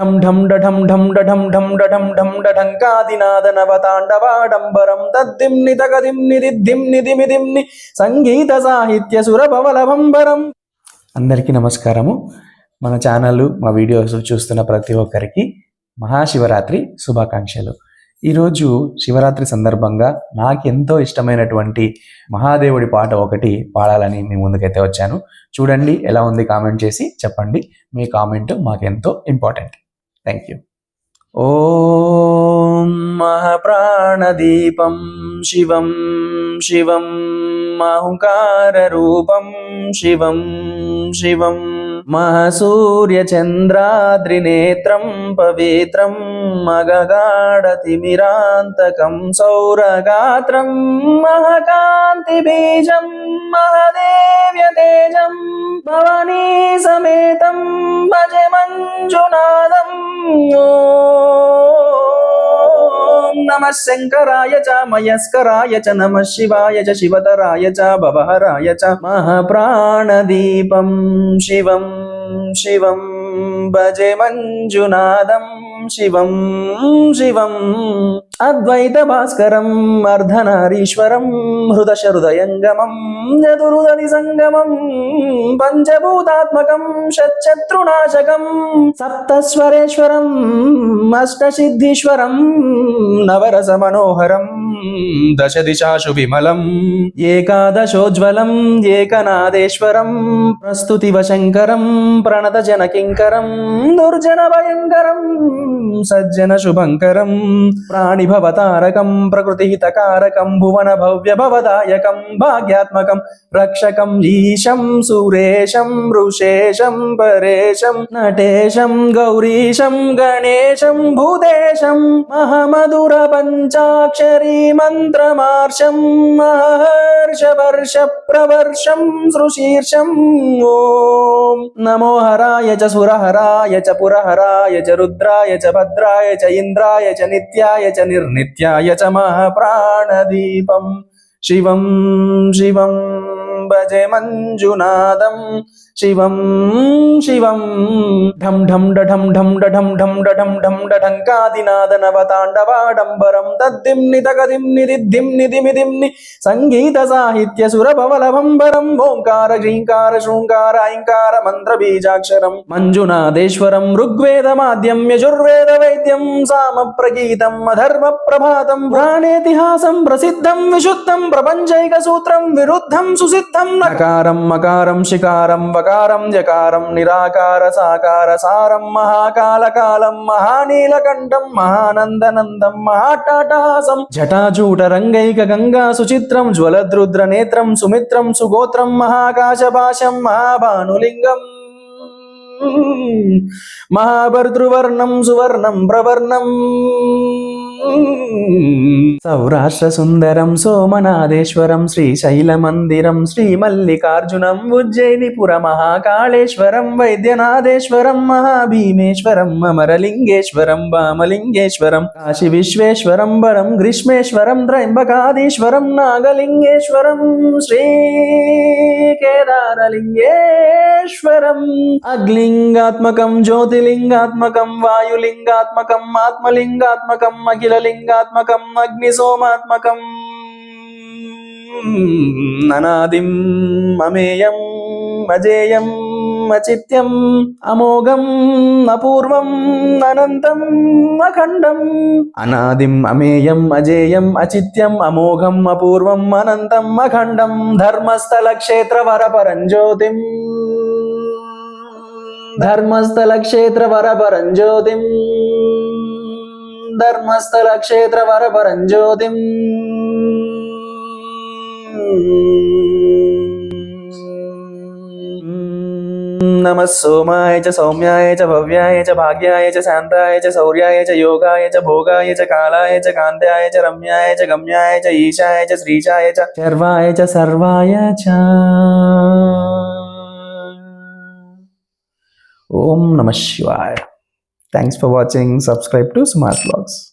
ఢం ఢం డఢం ఢం డఢం ఢం డఢం ఢం డఢంకాదినాద నవతాండవాడంబరం తద్దిమ్ని తగదిమ్ని దిద్దిమ్ని దిమిదిమ్ని సంగీత సాహిత్య సురభవలభంబరం అందరికీ నమస్కారము మన ఛానల్ మా వీడియోస్ చూస్తున్న ప్రతి ఒక్కరికి మహాశివరాత్రి శుభాకాంక్షలు ఈరోజు శివరాత్రి సందర్భంగా నాకు ఎంతో ఇష్టమైనటువంటి మహాదేవుడి పాట ఒకటి పాడాలని మీ ముందుకైతే వచ్చాను చూడండి ఎలా ఉంది కామెంట్ చేసి చెప్పండి మీ కామెంట్ మాకెంతో ఇంపార్టెంట్ థ్యాంక్ యూ ఓం మహాప్రాణదీపం శివం శివం మహుకారరూపం శివం శివం మహసూర్యచంద్రాద్రినేత్రం పవిత్రం మగగాఢతిమిరాంతకం సౌరగాత్రం మహకాంతిబీజం మహదేవ్య తేజం భవనీ సమేతం భజ మంజునాదం ఓం నమ శంకరాయ చ మయస్కరాయ చ నమ శివాయ చ శివతరాయ చ భవహరాయ చ మహాప్రాణదీపం శివం శివం భజే మంజునాదం శివం శివం అద్వైత భాస్కరం అర్ధనారీశ్వరం హృదశ హృదయంగమం చతురుదలి సంగమం పంచభూతాత్మకం షట్శత్రునాశకం సప్తస్వరేశ్వరం అష్టసిద్ధీశ్వరం నవరస మనోహరం దశ దిశాశు విమలం ఏకాదశోజ్వలం ఏకనాదేశ్వరం ప్రస్తుతి వశంకరం ప్రణత జనకింకరం దుర్జన భయంకరం సజ్జన శుభంకరం ప్రాణి ప్రాణిభవతారకం ప్రకృతిహితకారకం భువన భవ్య భవదాయకం భాగ్యాత్మకం రక్షకం ఈశం సురేశం ఋషేశం పరేశం నటేశం గౌరీశం గణేశం భూదేశం మహమధుర పంచాక్షరీ మంత్రమార్షం మహర్ష వర్ష ప్రవర్షం సృశీర్షం ఓం నమో హరాయ చ సురహరాయ చ పురహరాయ చ రుద్రాయ చ భద్రాయ చ ఇంద్రాయ చ నిత్యాయ చ నిర్ నిర్నిత్యాయ చ మహాప్రాణదీపం శివం శివం. భజే మంజునాదం శివం శివం ఢం ఢం డఢం ఢం డఢం ఢం డఢం ఢం డఢంకాదినాద నవతాండవాడంబరం తద్దిమ్ని తగదిమ్ని దిద్దిమ్ని దిమిదిమ్ని సంగీత సాహిత్య సురభవలభంబరం ఓంకార శ్రీంకార శృంకార ఐంకార మంత్ర బీజాక్షరం మంజునాథేశ్వరం ఋగ్వేద మాద్యం యజుర్వేద వైద్యం సామ ప్రగీతం అధర్మ ప్రభాతం ప్రాణేతిహాసం ప్రసిద్ధం విశుద్ధం ప్రపంచైక సూత్రం విరుద్ధం సుసిద్ధం నకారం మకారం శికారం వకారం జకారం నిరాకార సాకార సారం మహాకాలకాలం మహానీలకంఠం మహానందనందం మహాటాటాసం జటాజూట రంగైక గంగా సుచిత్రం జ్వలద్రుద్ర నేత్రం సుమిత్రం సుగోత్రం మహాకాశభాషం మహాభానులింగం మహాభర్తృవర్ణం సువర్ణం ప్రవర్ణం. సౌరాష్ట్ర సుందరం సోమనాథేశ్వరం శ్రీశైల మందిరం శ్రీ మల్లికార్జునం ఉజ్జయినిపుర మహాకాళేశ్వరం వైద్యనాథేశ్వరం మహాభీమేశ్వరం అమరలింగేశ్వరం వామలింగేశ్వరం కాశీ విశ్వేశ్వరం వరం గ్రీష్మేశ్వరం త్రయంబకాదీశ్వరం నాగలింగేశ్వరం శ్రీ కేదారలింగేశ్వరం అగ్లింగాత్మకం జ్యోతిలింగాత్మకం వాయులింగాత్మకం ఆత్మలింగాత్మకం అఖిలలింగాత్మకం అగ్ని అగ్నిసోమాత్మకం అనాదిం అమేయం అజేయం అచిత్యం అమోఘం అపూర్వం అనంతం అఖండం అనాదిం అమేయం అజేయం అచిత్యం అమోఘం అపూర్వం అనంతం అఖండం ధర్మస్థల క్షేత్ర వరపరం జ్యోతిం ధర్మస్థల క్షేత్ర వరపరం జ్యోతిం క్షేత్ర వరపరంజ్యోతిం నమ సోమాయ చ సౌమ్యాయ చ భవ్యాయ చ భాగ్యాయ చ శాంతాయ చ శౌర్యాయ చ యోగాయ చ భోగాయ చ కాలాయ చ కాంత్యాయ చ రమ్యాయ చ గమ్యాయ చ ఈశాయ చ శ్రీశాయ చ శర్వాయ చ సర్వాయ చ ఓం నమ శివాయ Thanks for watching. Subscribe to Smart Blogs.